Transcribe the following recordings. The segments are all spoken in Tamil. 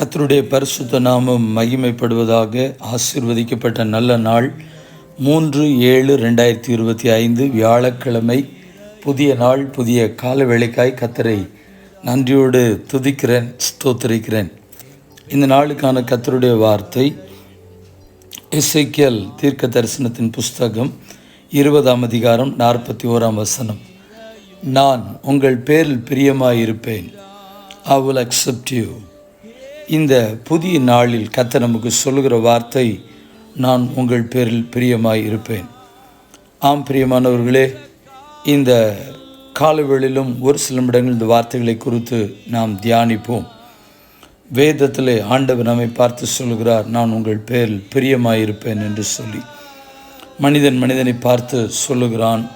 கத்தருடைய பரிசுத்த நாமம் மகிமைப்படுவதாக ஆசிர்வதிக்கப்பட்ட நல்ல நாள். மூன்று ஏழு ரெண்டாயிரத்தி இருபத்தி ஐந்து வியாழக்கிழமை. புதிய நாள் புதிய கால வேலைக்காய் கத்தரை நன்றியோடு துதிக்கிறேன் ஸ்தோத்தரிக்கிறேன். இந்த நாளுக்கான கத்தருடைய வார்த்தை எசைக்கியல் தீர்க்க தரிசனத்தின் புஸ்தகம் இருபதாம் அதிகாரம் நாற்பத்தி ஓராம் வசனம். நான் உங்கள் பேரில் பிரியமாயிருப்பேன். ஐ வில் அக்செப்ட் யூ இந்த புதிய நாளில் கத்த நமக்கு சொல்லுகிற வார்த்தை நான் உங்கள் பேரில் பிரியமாய் இருப்பேன். ஆம் பிரியமானவர்களே இந்த காலவேளிலும் ஒரு சில நிமிடங்கள் இந்த வார்த்தைகளை குறித்து நாம் தியானிப்போம். வேதத்திலே ஆண்டவர் நம்மை பார்த்து சொல்கிறார் நான் உங்கள் பேரில் பிரியமாயிருப்பேன் என்று சொல்லி. மனிதன் மனிதனை பார்த்து சொல்லுகிறான்.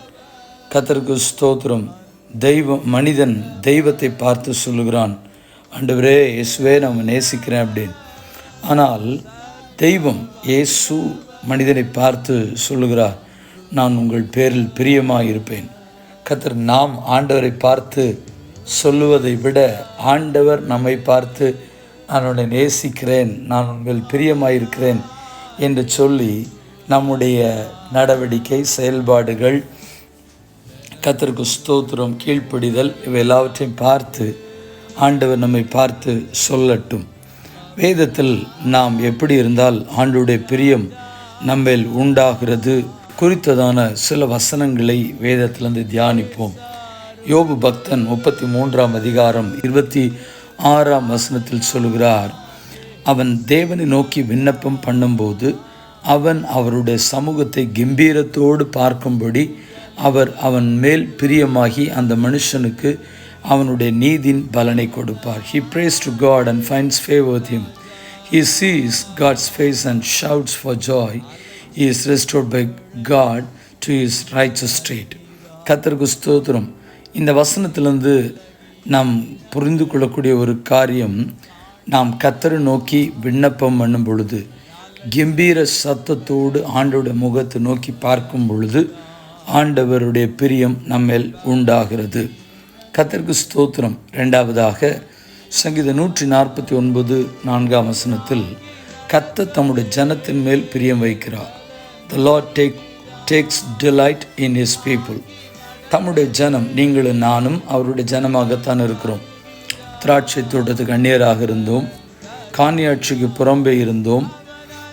கத்தருக்கு ஸ்தோத்திரம். தெய்வம் மனிதன் தெய்வத்தை பார்த்து சொல்லுகிறான். ஆண்டவரே இயேசுவே நம்ம நேசிக்கிறேன் அப்படின்னு. ஆனால் தெய்வம் இயேசு மனிதனை பார்த்து சொல்லுகிறார் நான் உங்கள் பேரில் பிரியமாக இருப்பேன் கத்தர் நாம் ஆண்டவரை பார்த்து சொல்லுவதை விட ஆண்டவர் நம்மை பார்த்து நான் உன்னை நேசிக்கிறேன் நான் உங்கள் பிரியமாக இருக்கிறேன் என்று சொல்லி நம்முடைய நடவடிக்கை செயல்பாடுகள் கத்தருக்கு ஸ்தோத்திரம் கீழ்ப்படிதல் இவை எல்லாவற்றையும் பார்த்து ஆண்டவர் நம்மை பார்த்து சொல்லட்டும். வேதத்தில் நாம் எப்படி இருந்தால் ஆண்டுடைய பிரியம் நம்மேல் உண்டாகிறது குறித்ததான சில வசனங்களை வேதத்திலிருந்து தியானிப்போம். யோபு பக்தன் முப்பத்தி மூன்றாம் அதிகாரம் இருபத்தி ஆறாம் வசனத்தில் சொல்கிறார் அவன் தேவனை நோக்கி விண்ணப்பம் பண்ணும்போது அவன் அவருடைய சமூகத்தை கம்பீரத்தோடு பார்க்கும்படி அவர் அவன் மேல் பிரியமாகி அந்த மனுஷனுக்கு அவனுடைய நீதின் பலனை கொடுப்பார். He prays to God and finds favour with him he sees God's face and shouts for joy he is restored by God to his righteous state கத்தருக்கு ஸ்தோத்திரம். இந்த வசனத்திலிருந்து நாம் புரிந்து கொள்ளக்கூடிய ஒரு காரியம் நாம் கத்தரை நோக்கி விண்ணப்பம் பண்ணும் பொழுது கம்பீர சத்தத்தோடு ஆண்டோட முகத்தை நோக்கி பார்க்கும் பொழுது ஆண்டவருடைய பிரியம் நம்மேல் உண்டாகிறது. கத்திற்கு ஸ்தோத்திரம். ரெண்டாவதாக சங்கீத நூற்றி நாற்பத்தி ஒன்பது நான்காம் வசனத்தில் கத்த தம்முடைய ஜனத்தின் மேல் பிரியம் வைக்கிறார். The Lord take takes delight in his people தம்முடைய ஜனம் நீங்களும் நானும் அவருடைய ஜனமாகத்தான் இருக்கிறோம். திராட்சை தோட்டத்துக்கு அந்நியராக இருந்தோம். காணியாட்சிக்கு புறம்பே இருந்தோம்.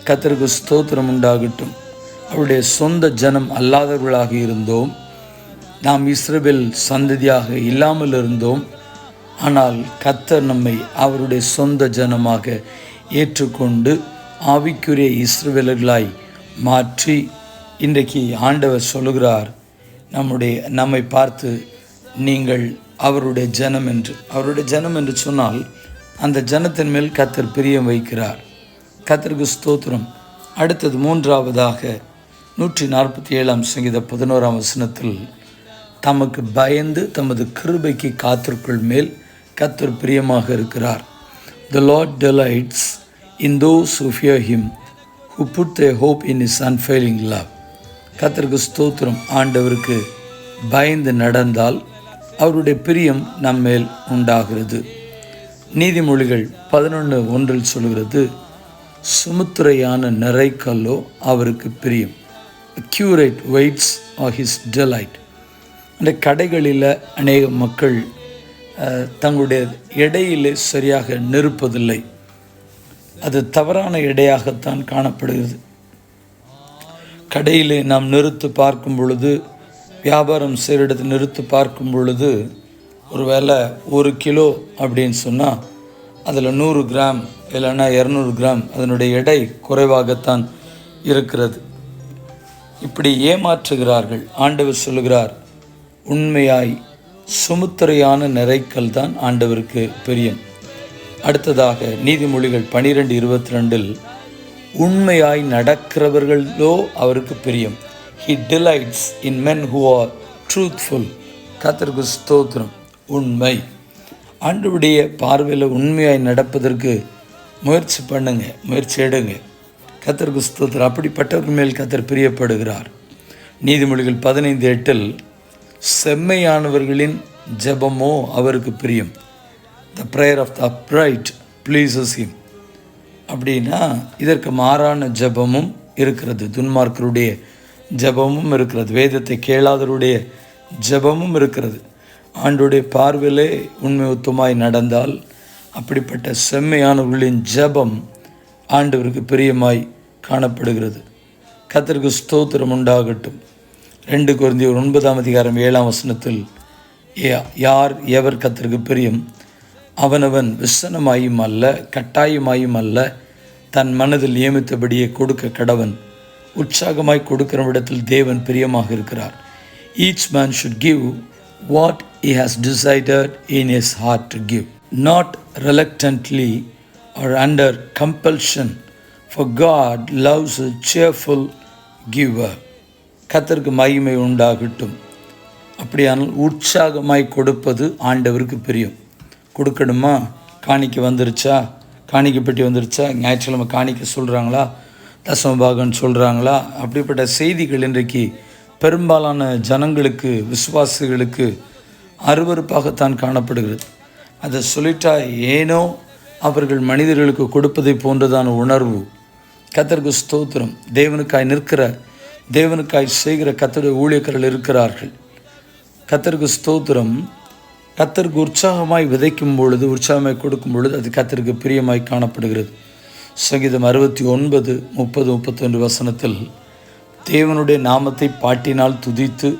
கத்திற்கு ஸ்தோத்திரம் உண்டாகட்டும். அவருடைய சொந்த ஜனம் அல்லாதவர்களாக இருந்தோம். நாம் இஸ்ரேல் சந்ததியாக இல்லாமல் இருந்தோம் ஆனால் கத்தர் நம்மை அவருடைய சொந்த ஜனமாக ஏற்றுக்கொண்டு ஆவிக்குரிய இஸ்ரவேலர்களாய் மாற்றி இன்றைக்கு ஆண்டவர் சொல்லுகிறார் நம்முடைய நம்மை பார்த்து நீங்கள் அவருடைய ஜனம் என்று. அவருடைய ஜனம் என்று சொன்னால் அந்த ஜனத்தின் மேல் கத்தர் பிரியம் வைக்கிறார். கத்தருக்கு ஸ்தோத்திரம். அடுத்தது மூன்றாவதாக நூற்றி நாற்பத்தி ஏழாம் சங்கீத பதினோராம் வசனத்தில் தமக்கு பயந்து தமது கிருபைக்கு காத்திற்குள் மேல் கத்தர் பிரியமாக இருக்கிறார். The Lord delights in those who fear him who put the hope in his unfailing love கத்தருக்கு ஸ்தோத்திரம். ஆண்டவருக்கு பயந்து நடந்தால் அவருடைய பிரியம் நம்மேல் உண்டாகிறது. நீதிமொழிகள் பதினொன்று ஒன்றில் சொல்கிறது சுமுத்திரையான நிறைக்கல்லோ அவருக்கு பிரியம். Accurate weights are his delight அந்த கடைகளில் அநேக மக்கள் தங்களுடைய எடையிலே சரியாக நிற்பதில்லை அது தவறான எடையாகத்தான் காணப்படுகிறது. கடையிலே நாம் நிறுத்து பார்க்கும் பொழுது வியாபாரம் செய்கிற இடத்துல நிறுத்து பார்க்கும் பொழுது ஒருவேளை ஒரு கிலோ அப்படின்னு சொன்னால் அதில் நூறு கிராம் இல்லைன்னா இரநூறு கிராம் அதனுடைய எடை குறைவாகத்தான் இருக்கிறது. இப்படி ஏமாற்றுகிறார்கள். ஆண்டவர் சொல்லுகிறார் உண்மையாய் சுமுத்திரையான நிறைக்கல் தான் ஆண்டவருக்கு பிரியம். அடுத்ததாக நீதிமொழிகள் பனிரெண்டு இருபத்தி ரெண்டில் உண்மையாய் நடக்கிறவர்களோ அவருக்கு பிரியம். He delights in men who are truthful கத்திற்கு ஸ்தோத்திரம். உண்மை. ஆண்டவுடைய பார்வையில் உண்மையாய் நடப்பதற்கு முயற்சி பண்ணுங்க முயற்சி எடுங்க. கத்தருக்கு ஸ்தோத்திரம். அப்படிப்பட்டவர்கள் மேல் கத்தர் பிரியப்படுகிறார். நீதிமொழிகள் பதினைந்து எட்டில் செம்மையானவர்களின் ஜெபமோ அவருக்கு பிரியம். The prayer of the upright pleases him அப்படின்னா இதற்கு மாறான ஜெபமும் இருக்கிறது. துன்மார்க்கருடைய ஜெபமும் இருக்கிறது. வேதத்தை கேளாதவருடைய ஜெபமும் இருக்கிறது. ஆண்டுடைய பார்வையிலே உண்மை உத்தமாய் நடந்தால் அப்படிப்பட்ட செம்மையானவர்களின் ஜெபம் ஆண்டவருக்கு பிரியமாய் காணப்படுகிறது. கத்திற்கு ஸ்தோத்திரம் உண்டாகட்டும். ரெண்டு குருந்தி ஒன்பதாம் அதிகாரம் ஏழாம் வசனத்தில் யார் எவர் கத்தருக்கு பிரியம்? அவனவன் விசனமாயும் அல்ல கட்டாயமாயும் அல்ல. தன் மனதில் நியமித்தபடியே கொடுக்க கடவன். உற்சாகமாய் கொடுக்கிறவிடத்தில் தேவன் பிரியமாக இருக்கிறார். Each man should give what he has in in heart to give not not or under compulsion for for loves cheerful give cheerful கத்திற்கு மகிமை உண்டாகட்டும். அப்படியானால் உற்சாகமாய் கொடுப்பது ஆண்டவருக்கு பிரியம். கொடுக்கணுமா? காணிக்க வந்துருச்சா? காணிக்கை பெட்டி வந்துருச்சா? ஞாயிற்றுக்கிழமை காணிக்க சொல்கிறாங்களா தசமபாகன் சொல்கிறாங்களா அப்படிப்பட்ட செய்திகள் இன்றைக்கு பெரும்பாலான ஜனங்களுக்கு விசுவாசிகளுக்கு அருவருப்பாகத்தான் காணப்படுகிறது. அதை சொல்லிட்டா ஏனோ அவர்கள் மனிதர்களுக்கு கொடுப்பதை போன்றதான உணர்வு. கத்தருக்கு ஸ்தோத்திரம். தேவனுக்காய் நிற்கிற தேவனுக்காய் செய்கிற கத்தருடைய ஊழியக்காரர்கள் இருக்கிறார்கள். கத்தருக்கு ஸ்தோத்திரம். கத்தருக்கு உற்சாகமாய் விதைக்கும் பொழுது உற்சாகமாய் கொடுக்கும் பொழுது அது கத்தருக்கு பிரியமாய் காணப்படுகிறது. சங்கீதம் அறுபத்தி ஒன்பது முப்பது முப்பத்தொன்று வசனத்தில் தேவனுடைய நாமத்தை பாட்டினால் துதித்து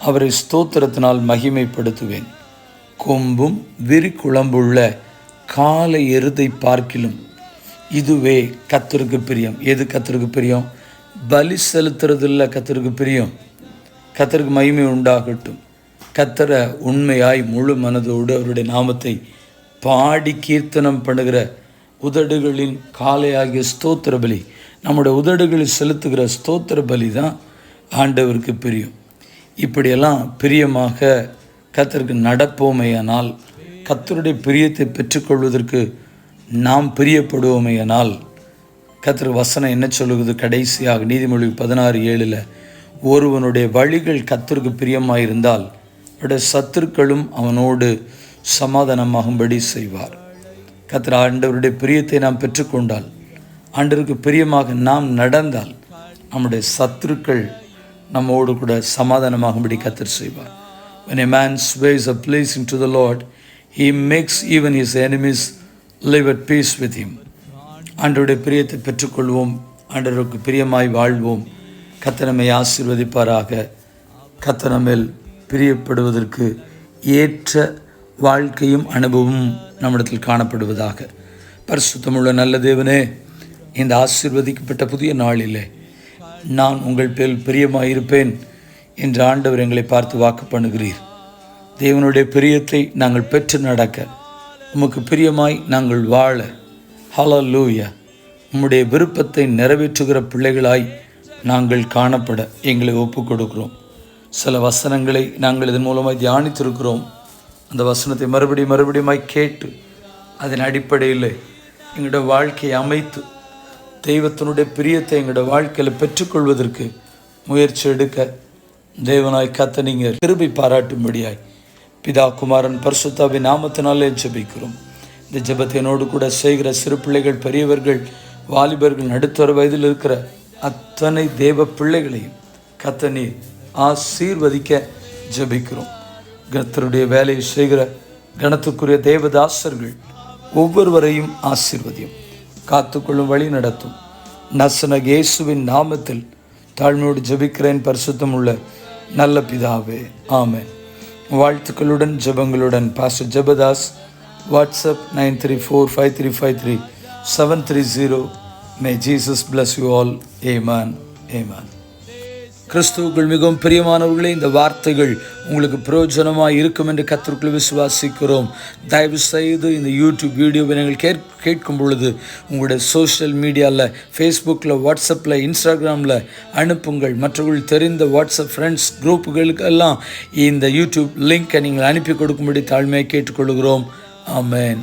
அவரை ஸ்தோத்திரத்தினால் மகிமைப்படுத்துவேன். கொம்பும் விரிக்குழம்புள்ள காலை எருதை பார்க்கிலும் இதுவே கத்தருக்கு பிரியம். எது கத்தருக்கு பிரியம்? பலி செலுத்துறதில்ல கத்தருக்கு பிரியம். கத்தருக்கு மகிமை உண்டாகட்டும். கத்தரை உண்மையாய் முழு மனதோடு அவருடைய நாமத்தை பாடி கீர்த்தனம் பண்ணுகிற உதடுகளின் காலையாகிய ஸ்தோத்திர பலி நம்முடைய உதடுகளில் செலுத்துகிற ஸ்தோத்திர பலி தான் ஆண்டவருக்கு பிரியம். இப்படியெல்லாம் பிரியமாக கத்தருக்கு நடப்போமையானால் கத்தருடைய பிரியத்தை பெற்றுக்கொள்வதற்கு நாம் பிரியப்படுவோமையானால் கத்தர் வசனம் என்ன சொல்லுகிறது? கடைசியாக நீதிமொழி பதினாறு ஏழில் ஒருவனுடைய வழிகள் கத்தருக்கு பிரியமாயிருந்தால் அவருடைய சத்துருக்களும் அவனோடு சமாதானமாகும்படி செய்வார். கத்திர ஆண்டவருடைய பிரியத்தை நாம் பெற்றுக்கொண்டால் ஆண்டருக்கு பிரியமாக நாம் நடந்தால் நம்முடைய சத்துருக்கள் நம்மோடு கூட சமாதானமாகும்படி கத்தர் செய்வார். When a man sways a place into the lord he makes even his enemies live at peace with him. அன்றைய பிரியத்தை பெற்றுக்கொள்வோம். ஆண்டவருக்கு பிரியமாய் வாழ்வோம். கத்தனமை ஆசிர்வதிப்பாராக. கத்தனமேல் பிரியப்படுவதற்கு ஏற்ற வாழ்க்கையும் அனுபவமும் நம்மிடத்தில் காணப்படுவதாக. பரிசுத்தமுள்ள நல்ல தேவனே இந்த ஆசிர்வதிக்கப்பட்ட புதிய நாளிலே நான் உங்கள் பேர் பிரியமாயிருப்பேன் என்று ஆண்டவர் எங்களை பார்த்து வாக்கு பண்ணுகிறீர். தேவனுடைய பிரியத்தை நாங்கள் பெற்று நடக்க உமக்கு பிரியமாய் நாங்கள் வாழ ஹலலூயா உம்முடைய விருப்பத்தை நிறைவேற்றுகிற பிள்ளைகளாய் நாங்கள் காணப்பட எங்களை ஒப்புக் கொடுக்கிறோம் சில வசனங்களை நாங்கள் இதன் மூலமாக தியானித்திருக்கிறோம். அந்த வசனத்தை மறுபடியும் மறுபடியுமாய் கேட்டு அதன் அடிப்படையில் எங்களோட வாழ்க்கையை அமைத்து தெய்வத்தினுடைய பிரியத்தை எங்களோட வாழ்க்கையில் பெற்றுக்கொள்வதற்கு முயற்சி எடுக்க தேவனாய் கத்த நீங்கள் கிருபை பாராட்டும்படியாய். பிதா குமாரன் பரிசுத்தாவின் நாமத்தினாலே ஜபிக்கிறோம். இந்த ஜபத்தினோடு கூட செய்கிற சிறு பிள்ளைகள் பெரியவர்கள் வாலிபர்கள் நடுத்தர வயதில் இருக்கிற அத்தனை தேவ பிள்ளைகளையும் கத்த நீர் ஆசீர்வதிக்க ஜெபிக்கிறோம். கத்தருடைய வேலையை செய்கிற கணத்துக்குரிய தேவதாசர்கள் ஒவ்வொருவரையும் ஆசீர்வதியும். காத்துக்கொள்ளும் வழி நடத்தும். நசன இயேசுவின் நாமத்தில் தாழ்மையோடு ஜெபிக்கிறேன் பரிசுத்தம் உள்ள நல்ல பிதாவே. ஆமென். வாழ்த்துக்களுடன் ஜெபங்களுடன் பாச Jebadas WhatsApp nine three four five three five three seven three zero may Jesus bless you all ஏமான் ஏமான் கிறிஸ்துவுக்குள் மிகவும் பிரியமானவர்களே இந்த வார்த்தைகள் உங்களுக்கு பிரயோஜனமாக இருக்கும் என்று கத்திற்குள் விசுவாசிக்கிறோம். தயவு செய்து இந்த யூடியூப் வீடியோவை நீங்கள் கேட் கேட்கும் பொழுது உங்களுடைய சோஷியல் மீடியாவில் ஃபேஸ்புக்கில் வாட்ஸ்அப்பில் இன்ஸ்டாகிராமில் அனுப்புங்கள். மற்றவர்கள் தெரிந்த வாட்ஸ்அப் ஃப்ரெண்ட்ஸ் குரூப்புகளுக்கெல்லாம் இந்த யூடியூப் லிங்க்கை நீங்கள் அனுப்பி கொடுக்கும்படி தாழ்மையாக கேட்டுக்கொள்கிறோம். ஆமென்